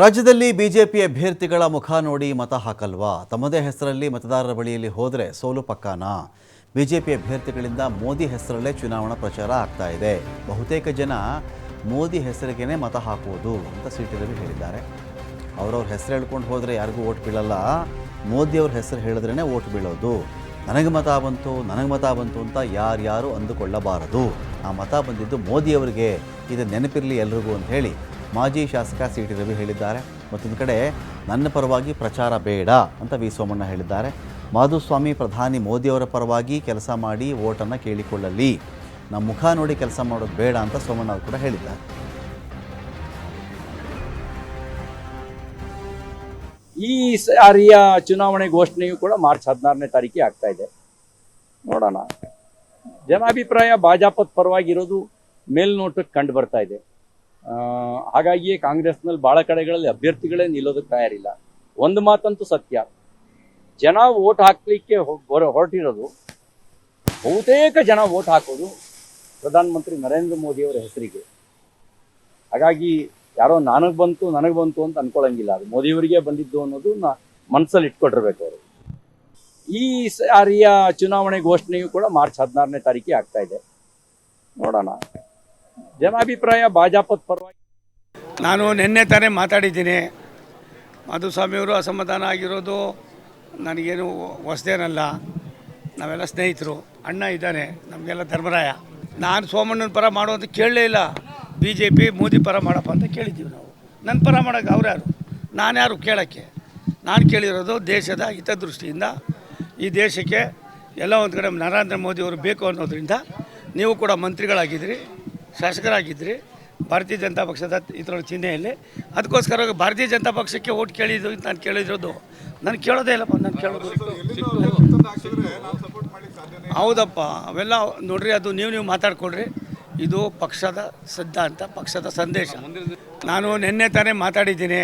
ರಾಜ್ಯದಲ್ಲಿ ಬಿಜೆಪಿ ಅಭ್ಯರ್ಥಿಗಳ ಮುಖ ನೋಡಿ ಮತ ಹಾಕಲ್ವಾ? ತಮ್ಮದೇ ಹೆಸರಲ್ಲಿ ಮತದಾರರ ಬಳಿಯಲ್ಲಿ ಹೋದರೆ ಸೋಲು ಪಕ್ಕಾನಾ? ಬಿಜೆಪಿ ಅಭ್ಯರ್ಥಿಗಳಿಂದ ಮೋದಿ ಹೆಸರಲ್ಲೇ ಚುನಾವಣಾ ಪ್ರಚಾರ ಆಗ್ತಾ ಇದೆ. ಬಹುತೇಕ ಜನ ಮೋದಿ ಹೆಸರಿಗೇನೆ ಮತ ಹಾಕುವುದು ಅಂತ ಸಿಟಿ ರವಿ ಹೇಳಿದ್ದಾರೆ. ಅವರವ್ರ ಹೆಸರು ಹೇಳ್ಕೊಂಡು ಹೋದರೆ ಯಾರಿಗೂ ಓಟ್ ಬೀಳಲ್ಲ. ಮೋದಿಯವ್ರ ಹೆಸರು ಹೇಳಿದ್ರೇ ಓಟ್ ಬೀಳೋದು. ನನಗೆ ಮತ ಬಂತು, ನನಗೆ ಮತ ಬಂತು ಅಂತ ಯಾರ್ಯಾರು ಅಂದುಕೊಳ್ಳಬಾರದು. ಆ ಮತ ಬಂದಿದ್ದು ಮೋದಿಯವರಿಗೆ ಇದು ನೆನಪಿರಲಿ ಎಲ್ರಿಗೂ ಅಂತ ಹೇಳಿ ಮಾಜಿ ಶಾಸಕ ಸಿ ಟಿ ರವಿ ಹೇಳಿದ್ದಾರೆ. ಮತ್ತೊಂದು ಕಡೆ, ನನ್ನ ಪರವಾಗಿ ಪ್ರಚಾರ ಬೇಡ ಅಂತ ವಿ ಸೋಮಣ್ಣ ಹೇಳಿದ್ದಾರೆ. ಮಾಧುಸ್ವಾಮಿ ಪ್ರಧಾನಿ ಮೋದಿಯವರ ಪರವಾಗಿ ಕೆಲಸ ಮಾಡಿ ಓಟನ್ನು ಕೇಳಿಕೊಳ್ಳಲಿ. ನಮ್ಮ ಮುಖ ನೋಡಿ ಕೆಲಸ ಮಾಡೋದು ಬೇಡ ಅಂತ ಸೋಮಣ್ಣ ಅವರು ಕೂಡ ಹೇಳಿದ್ದಾರೆ. ಈ ಸಾರಿಯ ಚುನಾವಣೆ ಘೋಷಣೆಯು ಕೂಡ ಮಾರ್ಚ್ ಹದಿನಾರನೇ ತಾರೀಕಿಗೆ ಆಗ್ತಾ ಇದೆ. ನೋಡೋಣ. ಜನಾಭಿಪ್ರಾಯ ಭಾಜಪದ ಪರವಾಗಿರೋದು ಮೇಲ್ನೋಟಕ್ಕೆ ಕಂಡು ಬರ್ತಾ ಇದೆ. ಹಾಗಾಗಿಯೇ ಕಾಂಗ್ರೆಸ್ನಲ್ಲಿ ಬಹಳ ಕಡೆಗಳಲ್ಲಿ ಅಭ್ಯರ್ಥಿಗಳೇ ನಿಲ್ಲೋದಕ್ಕೆ ತಯಾರಿಲ್ಲ. ಒಂದು ಮಾತಂತೂ ಸತ್ಯ. ಜನ ವೋಟ್ ಹಾಕ್ಲಿಕ್ಕೆ ಹೊರಟಿರೋದು ಬಹುತೇಕ ಜನ ವೋಟ್ ಹಾಕೋದು ಪ್ರಧಾನಮಂತ್ರಿ ನರೇಂದ್ರ ಮೋದಿಯವರ ಹೆಸರಿಗೆ. ಹಾಗಾಗಿ ಯಾರೋ ನನಗೆ ಬಂತು ನನಗೆ ಬಂತು ಅಂತ ಅನ್ಕೊಳಂಗಿಲ್ಲ. ಅದು ಮೋದಿಯವರಿಗೆ ಬಂದಿದ್ದು ಅನ್ನೋದು ನಾ ಮನಸ್ಸಲ್ಲಿ ಇಟ್ಕೊಂಡಿರ್ಬೇಕು ಅವರು. ಈ ಸಾರಿಯ ಚುನಾವಣೆ ಘೋಷಣೆಯು ಕೂಡ ಮಾರ್ಚ್ ಹದಿನಾರನೇ ತಾರೀಕಿಗೆ ಆಗ್ತಾ ಇದೆ. ನೋಡೋಣ. ಜನಾಭಿಪ್ರಾಯ ಭಾಜಪದ ಪರವಾಗಿ. ನಾನು ನಿನ್ನೆ ತಾನೇ ಮಾತಾಡಿದ್ದೀನಿ. ಮಾಧುಸ್ವಾಮಿಯವರು ಅಸಮಾಧಾನ ಆಗಿರೋದು ನನಗೇನು ಹೊಸದೇನಲ್ಲ. ನಾವೆಲ್ಲ ಸ್ನೇಹಿತರು, ಅಣ್ಣ ಇದ್ದಾನೆ, ನಮಗೆಲ್ಲ ಧರ್ಮರಾಯ. ನಾನು ಸೋಮಣ್ಣನ ಪರ ಮಾಡೋ ಅಂತ ಕೇಳಲೇ ಇಲ್ಲ. ಬಿ ಜೆ ಪಿ ಮೋದಿ ಪರ ಮಾಡಪ್ಪ ಅಂತ ಕೇಳಿದ್ದೀವಿ ನಾವು. ನನ್ನ ಪರ ಮಾಡೋಕ್ಕೆ ಅವ್ರು ಯಾರು? ನಾನು ಯಾರು ಕೇಳೋಕ್ಕೆ? ನಾನು ಕೇಳಿರೋದು ದೇಶದ ಹಿತದೃಷ್ಟಿಯಿಂದ, ಈ ದೇಶಕ್ಕೆ ಎಲ್ಲ ಒಂದು ಕಡೆ ನರೇಂದ್ರ ಮೋದಿಯವರು ಬೇಕು ಅನ್ನೋದ್ರಿಂದ ನೀವು ಕೂಡ ಮಂತ್ರಿಗಳಾಗಿದ್ರಿ ಶಾಸಕರಾಗಿದ್ರಿ, ಭಾರತೀಯ ಜನತಾ ಪಕ್ಷದ ಇತರ ಚಿಹ್ನೆಯಲ್ಲಿ. ಅದಕ್ಕೋಸ್ಕರ ಭಾರತೀಯ ಜನತಾ ಪಕ್ಷಕ್ಕೆ ಓಟ್ ಕೇಳಿದ್ದು ಅಂತ ನಾನು ಕೇಳಿರೋದು ನಾನು ಕೇಳೋದೇ ಇಲ್ಲಪ್ಪ, ನಾನು ಕೇಳೋದು. ಹೌದಪ್ಪ, ಅವೆಲ್ಲ ನೋಡ್ರಿ, ಅದು ನೀವು ನೀವು ಮಾತಾಡ್ಕೊಡ್ರಿ ಇದು ಪಕ್ಷದ ಸಿದ್ಧಾಂತ ಪಕ್ಷದ ಸಂದೇಶ. ನಾನು ನಿನ್ನೆ ತಾನೇ ಮಾತಾಡಿದ್ದೀನಿ.